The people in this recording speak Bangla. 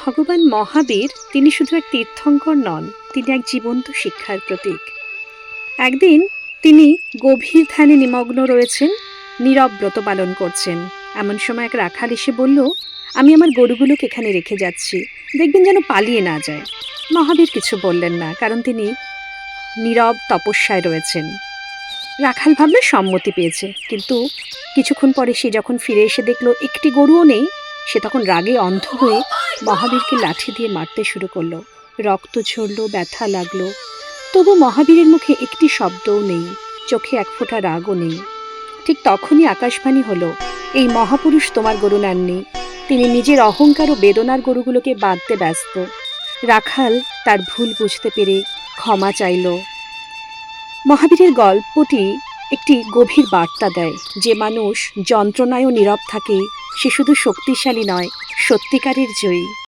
ভগবান মহাবীর, তিনি শুধু এক তীর্থঙ্কর নন, তিনি এক জীবন্ত শিক্ষার প্রতীক। একদিন তিনি গভীর ধ্যানে নিমগ্ন রয়েছেন, নীরব ব্রত পালন করছেন। এমন সময় এক রাখাল এসে বলল, আমি আমার গরুগুলোকে এখানে রেখে যাচ্ছি, দেখবেন যেন পালিয়ে না যায়। মহাবীর কিছু বললেন না, কারণ তিনি নীরব তপস্যায় রয়েছেন। রাখাল ভাবলে সম্মতি পেয়েছে, কিন্তু কিছুক্ষণ পরে সে যখন ফিরে এসে দেখল, একটি গরুও নেই, সে তখন রাগে অন্ধ হয়ে মহাবীরকে লাঠি দিয়ে মারতে শুরু করল। রক্ত ঝরলো, ব্যথা লাগল। তবু মহাবীরের মুখে একটি শব্দও নেই, চোখে এক ফোঁটা রাগও নেই। ঠিক তখনই আকাশবাণী হলো, এই মহাপুরুষ তোমার গরু নেননি তিনি নিজের অহংকার ও বেদনার গরুগুলোকে বাঁধতে ব্যস্ত। রাখাল তার ভুল বুঝতে পেরে ক্ষমা চাইল। মহাবীরের গল্পটি একটি গভীর বার্তা দেয় যে মানুষ যন্ত্রণায়ও নীরব থাকে, সে শুধু শক্তিশালী নয়, সত্যিকারের জয়ী।